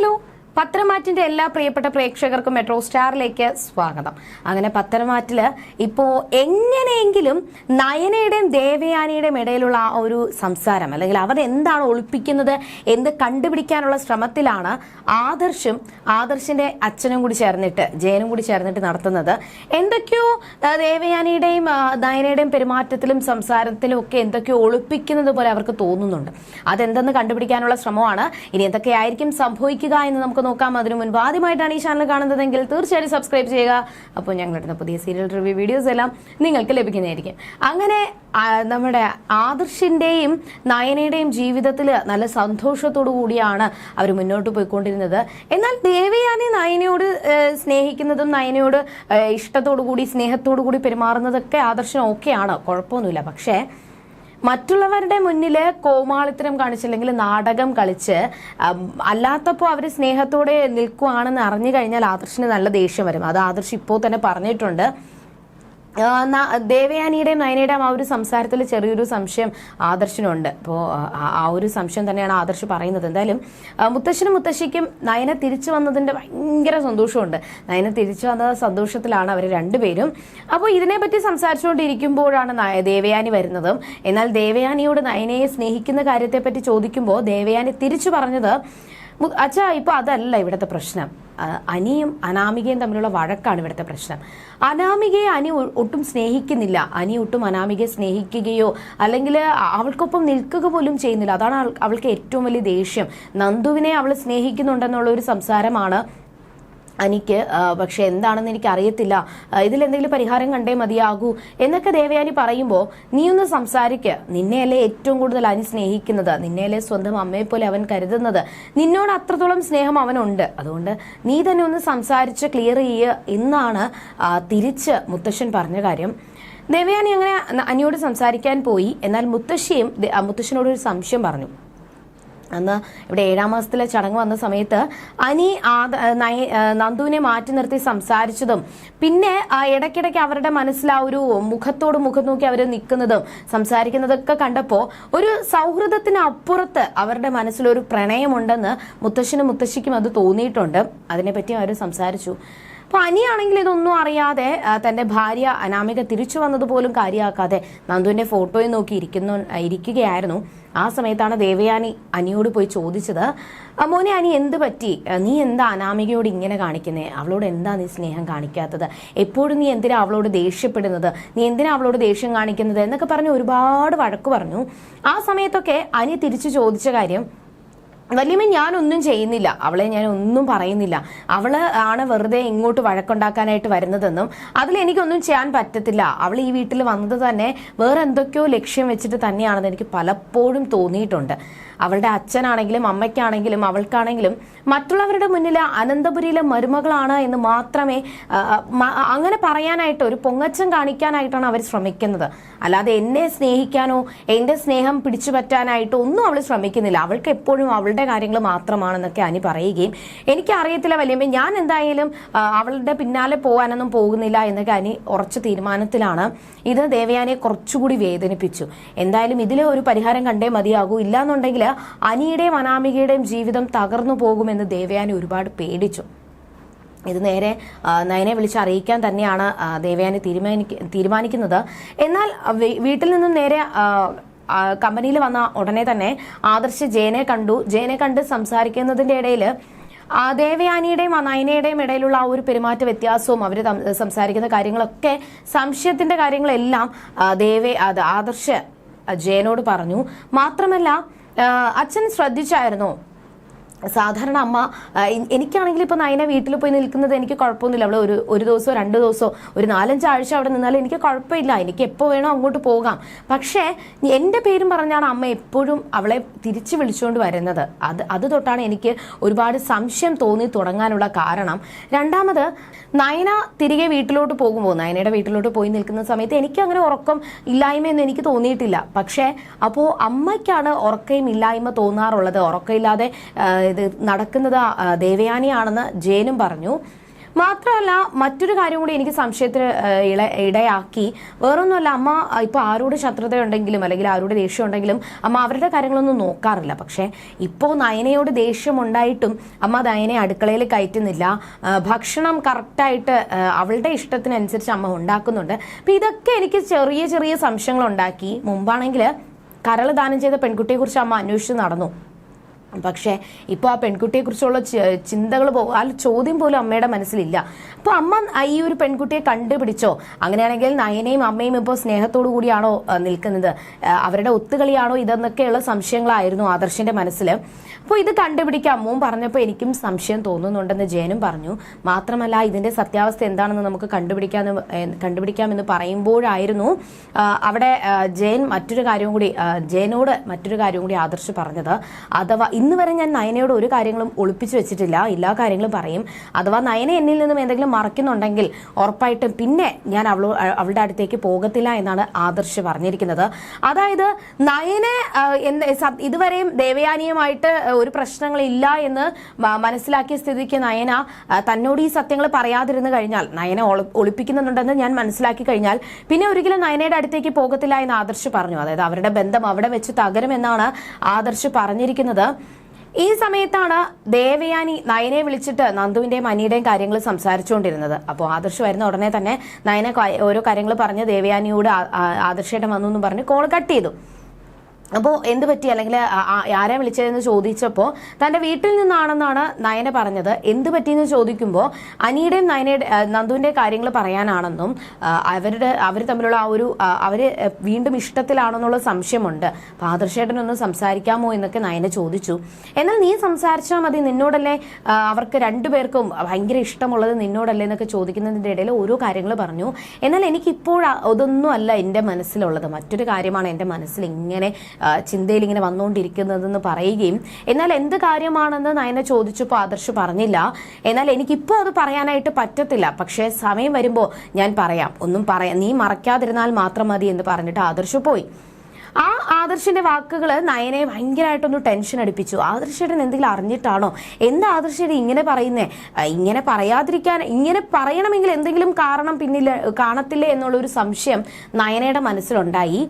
hello. പത്രമാറ്റിന്റെ എല്ലാ പ്രിയപ്പെട്ട പ്രേക്ഷകർക്കും മെട്രോ സ്റ്റാറിലേക്ക് സ്വാഗതം. അങ്ങനെ പത്രമാറ്റിൽ ഇപ്പോ എങ്ങനെയെങ്കിലും നയനയുടെയും ദേവയാനിയുടെയും ഇടയിലുള്ള ആ ഒരു സംസാരം അല്ലെങ്കിൽ അവർ എന്താണ് ഒളിപ്പിക്കുന്നത് എന്ത് കണ്ടുപിടിക്കാനുള്ള ശ്രമത്തിലാണ് ആദർശും ആദർശിന്റെ അച്ഛനും കൂടി ചേർന്നിട്ട് ജയനും കൂടി ചേർന്നിട്ട് നടത്തുന്നത്. എന്തൊക്കെയോ ദേവയാനിയുടെയും നയനയുടെയും പെരുമാറ്റത്തിലും സംസാരത്തിലും ഒക്കെ എന്തൊക്കെയോ ഒളിപ്പിക്കുന്നത് പോലെ അവർക്ക് തോന്നുന്നുണ്ട്. അതെന്തെന്ന് കണ്ടുപിടിക്കാനുള്ള ശ്രമമാണ്. ഇനി എന്തൊക്കെയായിരിക്കും സംഭവിക്കുക എന്ന് നമുക്ക് നോക്കാം. അതിനു മുൻപ് ആദ്യമായിട്ടാണ് ഈ ചാനൽ കാണുന്നതെങ്കിൽ തീർച്ചയായും സബ്സ്ക്രൈബ് ചെയ്യുക. അപ്പോൾ ഞങ്ങളുടെ പുതിയ സീരിയൽ റിവ്യൂ വീഡിയോസ് എല്ലാം നിങ്ങൾക്ക് ലഭിക്കുന്നതായിരിക്കും. അങ്ങനെ നമ്മുടെ ആദർശിന്റെയും നയനയുടെയും ജീവിതത്തിൽ നല്ല സന്തോഷത്തോടു കൂടിയാണ് അവർ മുന്നോട്ട് പോയിക്കൊണ്ടിരുന്നത്. എന്നാൽ ദേവയാനി നയനയോട് സ്നേഹിക്കുന്നതും നയനയോട് ഇഷ്ടത്തോടു കൂടി സ്നേഹത്തോടു കൂടി പെരുമാറുന്നതൊക്കെ ആദർശം ഓക്കെയാണ്. കുഴപ്പമൊന്നുമില്ല. പക്ഷേ മറ്റുള്ളവരുടെ മുന്നിൽ കോമാളിത്തരം കാണിച്ചില്ലെങ്കിൽ നാടകം കളിച്ച് അല്ലാത്തപ്പോൾ അവർ സ്നേഹത്തോടെ നിൽക്കുവാണെന്ന് അറിഞ്ഞു കഴിഞ്ഞാൽ ആദർശിന് നല്ല ദേഷ്യം വരും. അത് ആദർശ് ഇപ്പോൾ തന്നെ പറഞ്ഞിട്ടുണ്ട്. ദേവയാനിയുടെയും നയനയുടെയും ആ ഒരു സംസാരത്തിൽ ചെറിയൊരു സംശയം ആദർശനുണ്ട്. അപ്പോൾ ആ ഒരു സംശയം തന്നെയാണ് ആദർശ് പറയുന്നത്. എന്തായാലും മുത്തശ്ശനും മുത്തശ്ശിക്കും നയന തിരിച്ചു വന്നതിന്റെ ഭയങ്കര സന്തോഷമുണ്ട്. നയന തിരിച്ചു വന്ന സന്തോഷത്തിലാണ് അവർ രണ്ടുപേരും. അപ്പോൾ ഇതിനെപ്പറ്റി സംസാരിച്ചുകൊണ്ടിരിക്കുമ്പോഴാണ് ദേവയാനി വരുന്നതും. എന്നാൽ ദേവയാനിയോട് നയനയെ സ്നേഹിക്കുന്ന കാര്യത്തെപ്പറ്റി ചോദിക്കുമ്പോൾ ദേവയാനി തിരിച്ചു പറഞ്ഞത് അച്ഛാ ഇപ്പൊ അതല്ല ഇവിടുത്തെ പ്രശ്നം. അനിയും അനാമികയും തമ്മിലുള്ള വഴക്കാണ് ഇവിടുത്തെ പ്രശ്നം. അനാമികയെ അനി ഒട്ടും സ്നേഹിക്കുന്നില്ല. അനി ഒട്ടും അനാമികയെ സ്നേഹിക്കുകയോ അല്ലെങ്കിൽ അവൾക്കൊപ്പം നിൽക്കുക പോലും ചെയ്യുന്നില്ല. അതാണ് അവൾക്ക് ഏറ്റവും വലിയ ദേഷ്യം. നന്ദുവിനെ അവൾ സ്നേഹിക്കുന്നുണ്ടെന്നുള്ള ഒരു സംസാരമാണ് അനിക്ക് ആ, പക്ഷെ എന്താണെന്ന് എനിക്ക് അറിയത്തില്ല ഇതിലെന്തെങ്കിലും പരിഹാരം കണ്ടേ മതിയാകൂ. എന്നൊക്കെ ദേവയാനി പറയുമ്പോൾ നീ ഒന്ന് സംസാരിക്ക. നിന്നെയല്ലേ ഏറ്റവും കൂടുതൽ അനി സ്നേഹിക്കുന്നത്? നിന്നെയല്ലേ സ്വന്തം അമ്മയെ പോലെ അവൻ കരുതുന്നത്? നിന്നോട് അത്രത്തോളം സ്നേഹം അവനുണ്ട്. അതുകൊണ്ട് നീ തന്നെ ഒന്ന് സംസാരിച്ച് ക്ലിയർ ചെയ്യുക എന്നാണ് തിരിച്ച് മുത്തശ്ശൻ പറഞ്ഞ കാര്യം. ദേവയാനി അങ്ങനെ അനിയോട് സംസാരിക്കാൻ പോയി. എന്നാൽ മുത്തശ്ശിയും മുത്തശ്ശനോട് ഒരു സംശയം പറഞ്ഞു. അന്ന് ഇവിടെ ഏഴാം മാസത്തിലെ ചടങ്ങ് വന്ന സമയത്ത് അനി നന്ദുവിനെ മാറ്റി നിർത്തി സംസാരിച്ചതും പിന്നെ ഇടയ്ക്കിടയ്ക്ക് അവരുടെ മനസ്സിൽ ആ ഒരു മുഖത്തോട് മുഖം നോക്കി അവർ നിൽക്കുന്നതും സംസാരിക്കുന്നതൊക്കെ കണ്ടപ്പോൾ ഒരു സൗഹൃദത്തിന് അപ്പുറത്ത് അവരുടെ മനസ്സിലൊരു പ്രണയമുണ്ടെന്ന് മുത്തശ്ശനും മുത്തശ്ശിക്കും അത് തോന്നിയിട്ടുണ്ട്. അതിനെപ്പറ്റി അവർ സംസാരിച്ചു. അപ്പൊ അനിയാണെങ്കിൽ ഇതൊന്നും അറിയാതെ തന്റെ ഭാര്യ അനാമിക തിരിച്ചു വന്നത് പോലും കാര്യമാക്കാതെ നന്ദുവിന്റെ ഫോട്ടോയും നോക്കി ഇരിക്കുന്നു ഇരിക്കുകയായിരുന്നു. ആ സമയത്താണ് ദേവയാനി അനിയോട് പോയി ചോദിച്ചത് "ആ, മോനെ അനി എന്ത് പറ്റി? നീ എന്താ അനാമികയോട് ഇങ്ങനെ കാണിക്കുന്നേ? അവളോട് എന്താ നീ സ്നേഹം കാണിക്കാത്തത്? എപ്പോഴും നീ എന്തിനാ അവളോട് ദേഷ്യപ്പെടുന്നത്? നീ എന്തിനാ അവളോട് ദേഷ്യം കാണിക്കുന്നത്? എന്നൊക്കെ പറഞ്ഞ് ഒരുപാട് വഴക്ക് പറഞ്ഞു. ആ സമയത്തൊക്കെ അനി തിരിച്ചു ചോദിച്ച കാര്യം വല്യമ്മ ഞാനൊന്നും ചെയ്യുന്നില്ല. അവളെ ഞാൻ ഒന്നും പറയുന്നില്ല. അവൾ ആണ് വെറുതെ ഇങ്ങോട്ട് വഴക്കുണ്ടാക്കാനായിട്ട് വരുന്നതെന്നും അതിൽ എനിക്കൊന്നും ചെയ്യാൻ പറ്റത്തില്ല. അവൾ ഈ വീട്ടിൽ വന്നത് തന്നെ വേറെ എന്തൊക്കെയോ ലക്ഷ്യം വെച്ചിട്ട് തന്നെയാണെന്ന് എനിക്ക് പലപ്പോഴും തോന്നിയിട്ടുണ്ട്. അവളുടെ അച്ഛനാണെങ്കിലും അമ്മയ്ക്കാണെങ്കിലും അവൾക്കാണെങ്കിലും മറ്റുള്ളവരുടെ മുന്നിൽ അനന്തപുരിയിലെ മരുമകളാണ് എന്ന് മാത്രമേ അങ്ങനെ പറയാനായിട്ട് ഒരു പൊങ്ങച്ചം കാണിക്കാനായിട്ടാണ് അവർ ശ്രമിക്കുന്നത്. അല്ലാതെ എന്നെ സ്നേഹിക്കാനോ എന്റെ സ്നേഹം പിടിച്ചു പറ്റാനായിട്ടോ ഒന്നും അവൾ ശ്രമിക്കുന്നില്ല. അവൾക്ക് എപ്പോഴും അവളുടെ കാര്യങ്ങൾ മാത്രമാണെന്നൊക്കെ അനി പറയുകയും എനിക്ക് അറിയത്തില്ല വല്യമ്മ ഞാൻ എന്തായാലും അവളുടെ പിന്നാലെ പോകാനൊന്നും പോകുന്നില്ല എന്നൊക്കെ അനി ഉറച്ച തീരുമാനത്തിലാണ്. ഇത് ദേവയാനെ കുറച്ചുകൂടി വേദനിപ്പിച്ചു. എന്തായാലും ഇതിൽ ഒരു പരിഹാരം കണ്ടേ മതിയാകൂ. ഇല്ലാന്നുണ്ടെങ്കിൽ അനിയുടെയും അനാമികയുടെയും ജീവിതം തകർന്നു പോകുമെന്ന് ദേവയാനി ഒരുപാട് പേടിച്ചു. ഇത് നേരെ നയനെ വിളിച്ച് അറിയിക്കാൻ തന്നെയാണ് ദേവയാനി തീരുമാനിക്ക തീരുമാനിക്കുന്നത്. എന്നാൽ വീട്ടിൽ നിന്നും നേരെ കമ്പനിയിൽ വന്ന ഉടനെ തന്നെ ആദർശ് ജയനെ കണ്ടു. ജയനെ കണ്ട് സംസാരിക്കുന്നതിന്റെ ഇടയിൽ ദേവയാനിയുടെയും നയനയുടെയും ഇടയിലുള്ള ആ ഒരു പെരുമാറ്റ വ്യത്യാസവും അവർ സംസാരിക്കുന്ന കാര്യങ്ങളൊക്കെ സംശയത്തിന്റെ കാര്യങ്ങളെല്ലാം ദേവ ആദർശ് ജയനോട് പറഞ്ഞു. മാത്രമല്ല അച്ഛൻ ശ്രദ്ധിച്ചായിരുന്നോ. സാധാരണ അമ്മ എനിക്കാണെങ്കിൽ ഇപ്പൊ നയന വീട്ടിൽ പോയി നിൽക്കുന്നത് എനിക്ക് കുഴപ്പമൊന്നുമില്ല. അവിടെ ഒരു ഒരു ദിവസമോ രണ്ട് ദിവസമോ ഒരു നാലഞ്ചാഴ്ച അവിടെ നിന്നാൽ എനിക്ക് കുഴപ്പമില്ല. എനിക്ക് എപ്പോൾ വേണോ അങ്ങോട്ട് പോകാം. പക്ഷേ എന്റെ പേരും പറഞ്ഞാണ് അമ്മ എപ്പോഴും അവളെ തിരിച്ചു വിളിച്ചുകൊണ്ട് വരുന്നത്. അത് അത് തൊട്ടാണ് എനിക്ക് ഒരുപാട് സംശയം തോന്നി തുടങ്ങാനുള്ള കാരണം. രണ്ടാമത് നയന തിരികെ വീട്ടിലോട്ട് പോകുമ്പോൾ നയനയുടെ വീട്ടിലോട്ട് പോയി നിൽക്കുന്ന സമയത്ത് എനിക്ക് അങ്ങനെ ഉറക്കം ഇല്ലായ്മയെന്ന് എനിക്ക് തോന്നിയിട്ടില്ല. പക്ഷേ അപ്പോൾ അമ്മയ്ക്കാണ് ഉറക്കയും ഇല്ലായ്മ തോന്നാറുള്ളത്. ഉറക്കമില്ലാതെ ഇത് നടക്കുന്നത് ദേവയാനിയാണെന്ന് ജയനും പറഞ്ഞു. മാത്രമല്ല മറ്റൊരു കാര്യം കൂടി എനിക്ക് സംശയത്തിന് ഇള ഇടയാക്കി. വേറൊന്നുമല്ല അമ്മ ഇപ്പൊ ആരോട് ശത്രുത ഉണ്ടെങ്കിലും അല്ലെങ്കിൽ ആരോട് ദേഷ്യം ഉണ്ടെങ്കിലും അമ്മ അവരുടെ കാര്യങ്ങളൊന്നും നോക്കാറില്ല. പക്ഷെ ഇപ്പോ നയനയോട് ദേഷ്യം ഉണ്ടായിട്ടും അമ്മ നയനെ അടുക്കളയിൽ കയറ്റുന്നില്ല. ഭക്ഷണം കറക്റ്റായിട്ട് അവളുടെ ഇഷ്ടത്തിനനുസരിച്ച് അമ്മ ഉണ്ടാക്കുന്നുണ്ട്. അപ്പൊ ഇതൊക്കെ എനിക്ക് ചെറിയ ചെറിയ സംശയങ്ങൾ ഉണ്ടാക്കി മുമ്പാണെങ്കിൽ കരൾ ദാനം ചെയ്ത പെൺകുട്ടിയെ കുറിച്ച് അമ്മ അന്വേഷിച്ച് നടന്നു. പക്ഷേ ഇപ്പോൾ ആ പെൺകുട്ടിയെക്കുറിച്ചുള്ള ചിന്തകൾ ആ ചോദ്യം പോലും അമ്മയുടെ മനസ്സിലില്ല. അപ്പോൾ അമ്മ ഈ ഒരു പെൺകുട്ടിയെ കണ്ടുപിടിച്ചോ? അങ്ങനെയാണെങ്കിൽ നയനയും അമ്മയും ഇപ്പോൾ സ്നേഹത്തോടു കൂടിയാണോ നിൽക്കുന്നത്? അവരുടെ ഒത്തുകളിയാണോ ഇതെന്നൊക്കെയുള്ള സംശയങ്ങളായിരുന്നു ആദർശിന്റെ മനസ്സിൽ അപ്പോൾ ഇത് കണ്ടുപിടിക്കാൻ അമ്മവും പറഞ്ഞപ്പോൾ എനിക്കും സംശയം തോന്നുന്നുണ്ടെന്ന് ജയനും പറഞ്ഞു. മാത്രമല്ല ഇതിന്റെ സത്യാവസ്ഥ എന്താണെന്ന് നമുക്ക് കണ്ടുപിടിക്കാമെന്ന് ഏ, കണ്ടുപിടിക്കാമെന്ന് പറയുമ്പോഴായിരുന്നു അവിടെ ജയൻ മറ്റൊരു കാര്യം കൂടി ജയനോട് മറ്റൊരു കാര്യം കൂടി ആദർശ് പറഞ്ഞത്. അഥവാ ഇന്ന് വരെ ഞാൻ നയനയോട് ഒരു കാര്യങ്ങളും ഒളിപ്പിച്ചു വെച്ചിട്ടില്ല. എല്ലാ കാര്യങ്ങളും പറയും. അഥവാ നയന എന്നിൽ നിന്നും എന്തെങ്കിലും മറക്കുന്നുണ്ടെങ്കിൽ ഉറപ്പായിട്ടും പിന്നെ ഞാൻ അവളോ അവളുടെ അടുത്തേക്ക് പോകത്തില്ല എന്നാണ് ആദർശ് പറഞ്ഞിരിക്കുന്നത്. അതായത് നയനെ ഇതുവരെയും ദേവയാനിയുമായിട്ട് ഒരു പ്രശ്നങ്ങളില്ല എന്ന് മനസ്സിലാക്കിയ സ്ഥിതിക്ക് നയന തന്നോട് ഈ സത്യങ്ങൾ പറയാതിരുന്നു കഴിഞ്ഞാൽ നയന ഒളി- ഒളിപ്പിക്കുന്നുണ്ടെന്ന് ഞാൻ മനസ്സിലാക്കി കഴിഞ്ഞാൽ പിന്നെ ഒരിക്കലും നയനയുടെ അടുത്തേക്ക് പോകത്തില്ല എന്ന് ആദർശ് പറഞ്ഞു. അതായത് അവരുടെ ബന്ധം അവിടെ വെച്ച് തകരുമെന്നാണ് ആദർശ് പറഞ്ഞിരിക്കുന്നത്. ഈ സമയത്താണ് ദേവയാനി നയനെ വിളിച്ചിട്ട് നന്ദുവിന്റെയും അനിയുടെയും കാര്യങ്ങൾ സംസാരിച്ചുകൊണ്ടിരുന്നത്. അപ്പോൾ ആദർശ് വരുന്ന ഉടനെ തന്നെ നയനെ ഓരോ കാര്യങ്ങൾ പറഞ്ഞ് ദേവയാനിയോട് ആ- ആ- വന്നു എന്ന് പറഞ്ഞ് കോൾ കട്ട് ചെയ്തു. അപ്പോൾ എന്ത് പറ്റി? അല്ലെങ്കിൽ ആരാ വിളിച്ചതെന്ന് ചോദിച്ചപ്പോൾ തന്റെ വീട്ടിൽ നിന്നാണെന്നാണ് നയന പറഞ്ഞത്. എന്ത് പറ്റിയെന്ന് ചോദിക്കുമ്പോൾ അനിയുടെയും നയനയുടെ നന്ദുവിന്റെ കാര്യങ്ങൾ പറയാനാണെന്നും അവരുടെ അവർ തമ്മിലുള്ള ആ ഒരു അവർ വീണ്ടും ഇഷ്ടത്തിലാണെന്നുള്ള സംശയമുണ്ട്. അപ്പോൾ ആദർശേട്ടനൊന്ന് സംസാരിക്കാമോ എന്നൊക്കെ നയന ചോദിച്ചു. എന്നാൽ നീ സംസാരിച്ചാൽ മതി. നിന്നോടല്ലേ അവർക്ക് രണ്ടുപേർക്കും ഭയങ്കര ഇഷ്ടമുള്ളത് നിന്നോടല്ലേ എന്നൊക്കെ ചോദിക്കുന്നതിന്റെ ഇടയിൽ ഓരോ കാര്യങ്ങൾ പറഞ്ഞു. എന്നാൽ എനിക്കിപ്പോൾ അതൊന്നും അല്ല എന്റെ മനസ്സിലുള്ളത്. മറ്റൊരു കാര്യമാണ് എന്റെ മനസ്സിൽ ഇങ്ങനെ ചിന്തയിൽ ഇങ്ങനെ വന്നുകൊണ്ടിരിക്കുന്നതെന്ന് പറയുകയും എന്നാൽ എന്ത് കാര്യമാണെന്ന് നയന ചോദിച്ചപ്പോൾ ആദർശ് പറഞ്ഞില്ല. എന്നാൽ എനിക്കിപ്പോൾ അത് പറയാനായിട്ട് പറ്റത്തില്ല. പക്ഷേ സമയം വരുമ്പോൾ ഞാൻ പറയാം. ഒന്നും പറയാം നീ മറക്കാതിരുന്നാൽ മാത്രം മതി എന്ന് പറഞ്ഞിട്ട് ആദർശ് പോയി. ആ ആദർശിന്റെ വാക്കുകൾ നയനെ ഭയങ്കരമായിട്ടൊന്ന് ടെൻഷൻ അടിപ്പിച്ചു. ആദർശേട്ടൻ എന്തെങ്കിലും അറിഞ്ഞിട്ടാണോ? എന്താ ആദർശേട്ടൻ ഇങ്ങനെ പറയുന്നേ? ഇങ്ങനെ പറയാതിരിക്കാൻ ഇങ്ങനെ പറയണമെങ്കിൽ എന്തെങ്കിലും കാരണം പിന്നിൽ കാണത്തില്ലേ എന്നുള്ള ഒരു സംശയം നയനയുടെ മനസ്സിലുണ്ടായി.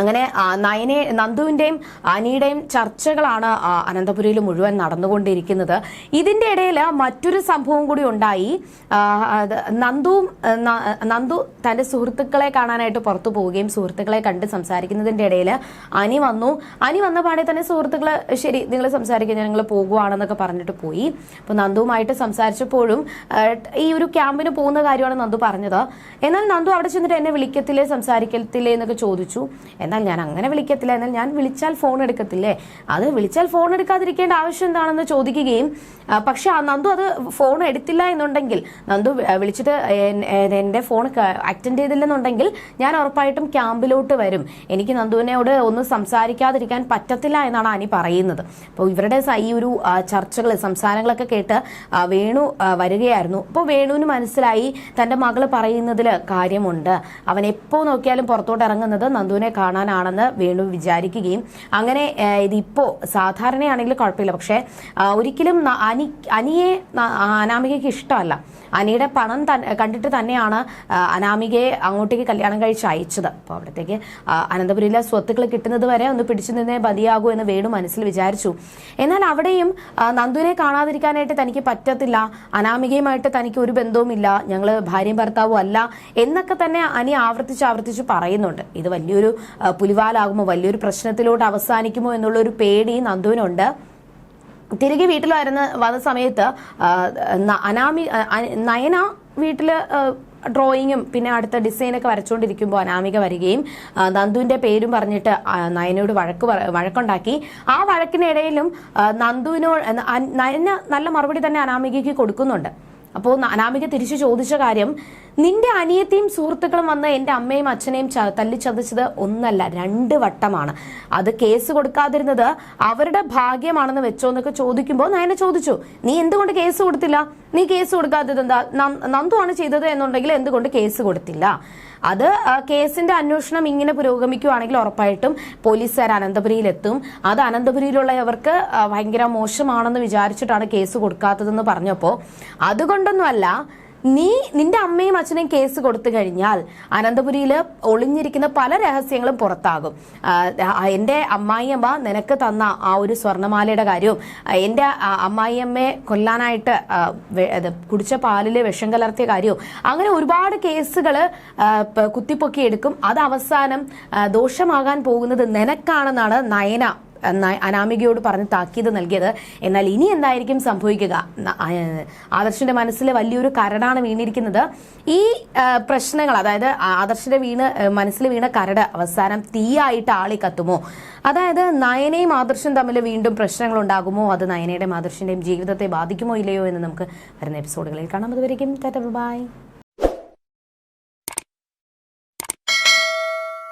അങ്ങനെ നയനെ നന്ദുവിന്റെയും അനിയുടെയും ചർച്ചകളാണ് അനന്തപുരിയിൽ മുഴുവൻ നടന്നുകൊണ്ടിരിക്കുന്നത്. ഇതിന്റെ ഇടയിൽ മറ്റൊരു സംഭവം കൂടി ഉണ്ടായി. നന്ദുവും നന്ദു തന്റെ സുഹൃത്തുക്കളെ കാണാനായിട്ട് പുറത്തു പോവുകയും സുഹൃത്തുക്കളെ കണ്ട് സംസാരിക്കുന്നതിന്റെ ഇടയിൽ അനി വന്നു. അനി വന്ന പാടെ തന്നെ സുഹൃത്തുക്കൾ ശരി നിങ്ങൾ സംസാരിക്കുന്ന ഞങ്ങൾ പോകുവാണെന്നൊക്കെ പറഞ്ഞിട്ട് പോയി. അപ്പോൾ നന്ദുവുമായിട്ട് സംസാരിച്ചപ്പോഴും ഈ ഒരു ക്യാമ്പിന് പോകുന്ന കാര്യമാണ് നന്ദു പറഞ്ഞത്. എന്നാൽ നന്ദു അവിടെ ചെന്നിട്ട് എന്നെ വിളിക്കത്തില്ലേ സംസാരിക്കത്തില്ലേ എന്നൊക്കെ ചോദിച്ചു. എന്നാൽ ഞാൻ അങ്ങനെ വിളിക്കത്തില്ല. എന്നാൽ ഞാൻ വിളിച്ചാൽ ഫോൺ എടുക്കത്തില്ലേ? അത് വിളിച്ചാൽ ഫോൺ എടുക്കാതിരിക്കേണ്ട ആവശ്യം എന്താണെന്ന് ചോദിക്കുകയും പക്ഷെ നന്ദു അത് ഫോൺ എടുത്തില്ല എന്നുണ്ടെങ്കിൽ നന്ദു വിളിച്ചിട്ട് എന്റെ ഫോൺ അറ്റൻഡ് ചെയ്തില്ലെന്നുണ്ടെങ്കിൽ ഞാൻ ഉറപ്പായിട്ടും ക്യാമ്പിലോട്ട് വരും. എനിക്ക് നന്ദുവിനോട് ഒന്നും സംസാരിക്കാതിരിക്കാൻ പറ്റത്തില്ല എന്നാണ് ആനി പറയുന്നത്. അപ്പോൾ ഇവരുടെ ഈ ഒരു ചർച്ചകൾ സംസാരങ്ങളൊക്കെ കേട്ട് വേണു വരികയായിരുന്നു. അപ്പോൾ വേണുവിന് മനസ്സിലായി തന്റെ മകൾ പറയുന്നതിൽ കാര്യമുണ്ട്. അവൻ എപ്പോൾ നോക്കിയാലും പുറത്തോട്ട് ഇറങ്ങുന്നത് നന്ദുവിനെ കാണാനാണെന്ന് വേണു വിചാരിക്കുകയും അങ്ങനെ ഇതിപ്പോ സാധാരണയാണെങ്കിൽ കുഴപ്പമില്ല. പക്ഷേ ഒരിക്കലും അനി അനിയെ അനാമികയ്ക്ക് ഇഷ്ടമല്ല. അനിയുടെ പണം കണ്ടിട്ട് തന്നെയാണ് അനാമികയെ അങ്ങോട്ടേക്ക് കല്യാണം കഴിച്ച് അയച്ചത്. അപ്പോൾ അവിടത്തേക്ക് അനന്തപുരിയിലെ സ്വത്തുക്കൾ കിട്ടുന്നത് വരെ ഒന്ന് പിടിച്ചു നിന്നേ മതിയാകൂ എന്ന് വേണു മനസ്സിൽ വിചാരിച്ചു. എന്നാൽ അവിടെയും നന്ദുവിനെ കാണാതിരിക്കാനായിട്ട് തനിക്ക് പറ്റത്തില്ല. അനാമികയുമായിട്ട് തനിക്ക് ഒരു ബന്ധവുമില്ല. ഞങ്ങൾ ഭാര്യയും ഭർത്താവും അല്ല എന്നൊക്കെ തന്നെ അനി ആവർത്തിച്ച് ആവർത്തിച്ച് പറയുന്നുണ്ട്. ഇത് വലിയൊരു പുലിവാലാകുമോ? വലിയൊരു പ്രശ്നത്തിലോട്ട് അവസാനിക്കുമോ എന്നുള്ള ഒരു പേടി നന്ദുവിനുണ്ട്. തിരികെ വീട്ടിൽ വരുന്ന വന്ന സമയത്ത് അനാമി നയന വീട്ടിൽ ഡ്രോയിങ്ങും പിന്നെ അടുത്ത ഡിസൈനൊക്കെ വരച്ചുകൊണ്ടിരിക്കുമ്പോൾ അനാമിക വരികയും നന്ദുവിന്റെ പേരും പറഞ്ഞിട്ട് നയനയോട് വഴക്ക് വഴക്കുണ്ടാക്കി. ആ വഴക്കിനിടയിലും നന്ദുവിനോ നയന നല്ല മറുപടി തന്നെ അനാമികയ്ക്ക് കൊടുക്കുന്നുണ്ട്. അപ്പോൾ അനാമിക തിരിച്ചു ചോദിച്ച കാര്യം നിന്റെ അനിയത്തെയും സുഹൃത്തുക്കളും വന്ന് എന്റെ അമ്മയും അച്ഛനെയും തല്ലിച്ചതച്ചത് ഒന്നല്ല രണ്ട് വട്ടമാണ്. അത് കേസ് കൊടുക്കാതിരുന്നത് അവരുടെ ഭാഗ്യമാണെന്ന് വെച്ചോ എന്നൊക്കെ ചോദിക്കുമ്പോൾ നയന ചോദിച്ചു നീ എന്തുകൊണ്ട് കേസ് കൊടുത്തില്ല? നീ കേസ് കൊടുക്കാത്തത് എന്താ? നന്ദുവാണ് ചെയ്തത് എന്നുണ്ടെങ്കിൽ എന്തുകൊണ്ട് കേസ് കൊടുത്തില്ല? അത് കേസിന്റെ അന്വേഷണം ഇങ്ങനെ പുരോഗമിക്കുകയാണെങ്കിൽ ഉറപ്പായിട്ടും പോലീസുകാർ അനന്തപുരിയിലെത്തും. അത് അനന്തപുരിയിലുള്ളവർക്ക് ഭയങ്കര മോശമാണെന്ന് വിചാരിച്ചിട്ടാണ് കേസ് കൊടുക്കാത്തതെന്ന് പറഞ്ഞപ്പോൾ അതുകൊണ്ടൊന്നുമല്ല നീ നിന്റെ അമ്മയും അച്ഛനെയും കേസ് കൊടുത്തു കഴിഞ്ഞാൽ അനന്തപുരിയിൽ ഒളിഞ്ഞിരിക്കുന്ന പല രഹസ്യങ്ങളും പുറത്താകും. എന്റെ അമ്മായിയമ്മ നിനക്ക് തന്ന ആ ഒരു സ്വർണമാലയുടെ കാര്യവും എന്റെ അമ്മായിയമ്മയെ കൊല്ലാനായിട്ട് കുടിച്ച പാലിൽ വിഷം കലർത്തിയ കാര്യവും അങ്ങനെ ഒരുപാട് കേസുകൾ കുത്തിപ്പൊക്കിയെടുക്കും അത് അവസാനം ദോഷമാകാൻ പോകുന്നത് നിനക്കാണെന്നാണ് നയന അനാമികയോട് പറഞ്ഞ് താക്കീത് നൽകിയത്. എന്നാൽ ഇനി എന്തായിരിക്കും സംഭവിക്കുക? ആദർശിന്റെ മനസ്സിൽ വലിയൊരു കരടാണ് വീണിരിക്കുന്നത്. ഈ പ്രശ്നങ്ങൾ അതായത് ആദർശിന്റെ വീണ് മനസ്സിൽ വീണ കരട് അവസാനം തീയായിട്ട് ആളി കത്തുമോ? അതായത് നയനയും ആദർശം തമ്മിൽ വീണ്ടും പ്രശ്നങ്ങൾ ഉണ്ടാകുമോ അത് നയനയുടെയും ആദർശിന്റെയും ജീവിതത്തെ ബാധിക്കുമോ ഇല്ലയോ എന്ന് നമുക്ക് വരുന്ന എപ്പിസോഡുകളിൽ കാണാം. അതുവരെയും ബൈ.